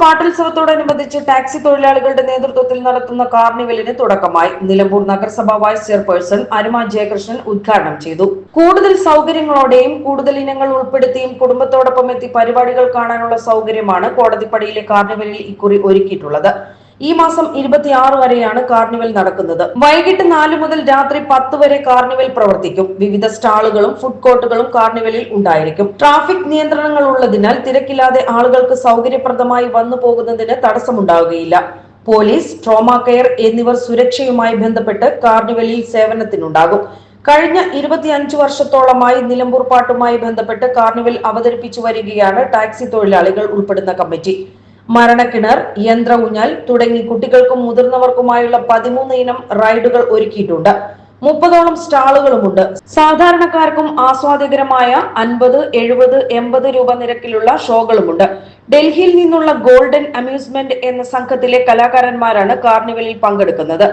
പാട്ടുത്സവത്തോടനുബന്ധിച്ച് taxi തൊഴിലാളികളുടെ നേതൃത്വത്തിൽ നടത്തുന്ന കാർണിവലിന് തുടക്കമായി. നിലമ്പൂർ നഗരസഭ വൈസ് ചെയർപേഴ്സൺ അരുമ ജയകൃഷ്ണൻ ഉദ്ഘാടനം ചെയ്തു. കൂടുതൽ സൗകര്യങ്ങളോടെയും കൂടുതൽ ഇനങ്ങൾ ഉൾപ്പെടുത്തിയും കുടുംബത്തോടൊപ്പം എത്തി പരിപാടികൾ കാണാനുള്ള സൗകര്യമാണ് കോടതിപ്പടിയിലെ കാർണിവലിൽ ഇക്കുറി ഒരുക്കിയിട്ടുള്ളത്. ഈ മാസം ഇരുപത്തിയാറ് വരെയാണ് കാർണിവൽ നടക്കുന്നത്. വൈകിട്ട് നാല് മുതൽ രാത്രി പത്ത് വരെ കാർണിവൽ പ്രവർത്തിക്കും. വിവിധ സ്റ്റാളുകളും ഫുഡ് കോർട്ടുകളും കാർണിവലിൽ ഉണ്ടായിരിക്കും. ട്രാഫിക് നിയന്ത്രണങ്ങൾ ഉള്ളതിനാൽ തിരക്കില്ലാതെ ആളുകൾക്ക് സൗകര്യപ്രദമായി വന്നു പോകുന്നതിന് തടസ്സമുണ്ടാവുകയില്ല. പോലീസ് ട്രോമ കെയർ എന്നിവർ സുരക്ഷയുമായി ബന്ധപ്പെട്ട് കാർണിവലിൽ സേവനത്തിനുണ്ടാകും. കഴിഞ്ഞ ഇരുപത്തിയഞ്ച് വർഷത്തോളമായി നിലമ്പൂർ പാട്ടുമായി ബന്ധപ്പെട്ട് കാർണിവൽ അവതരിപ്പിച്ചു വരികയാണ് ടാക്സി തൊഴിലാളികൾ ഉൾപ്പെടുന്ന കമ്മിറ്റി. മരണക്കിണർ യന്ത്ര ഊഞ്ഞാൽ തുടങ്ങി കുട്ടികൾക്കും മുതിർന്നവർക്കുമായുള്ള പതിമൂന്ന് ഇനം റൈഡുകൾ ഒരുക്കിയിട്ടുണ്ട്. മുപ്പതോളം സ്റ്റാളുകളുമുണ്ട്. സാധാരണക്കാർക്കും ആസ്വാദ്യകരമായ അൻപത് എഴുപത് എൺപത് രൂപ നിരക്കിലുള്ള ഷോകളുമുണ്ട്. ഡൽഹിയിൽ നിന്നുള്ള ഗോൾഡൻ അമ്യൂസ്മെന്റ് എന്ന സംഘത്തിലെ കലാകാരന്മാരാണ് കാർണിവലിൽ പങ്കെടുക്കുന്നത്.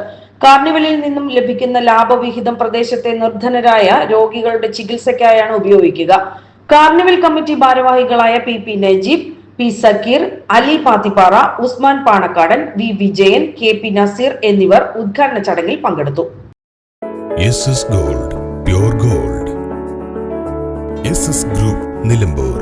കാർണിവലിൽ നിന്നും ലഭിക്കുന്ന ലാഭവിഹിതം പ്രദേശത്തെ നിർധനരായ രോഗികളുടെ ചികിത്സയ്ക്കായാണ് ഉപയോഗിക്കുക. കാർണിവൽ കമ്മിറ്റി ഭാരവാഹികളായ P P Najeeb P Sakeer Ali Pathippara Usman Panakkadan V Vijayan K P Naseer എന്നിവർ ഉദ്ഘാടന ചടങ്ങിൽ പങ്കെടുത്തു. Gold gold. ഗ്രൂപ്പ് നിലമ്പൂർ.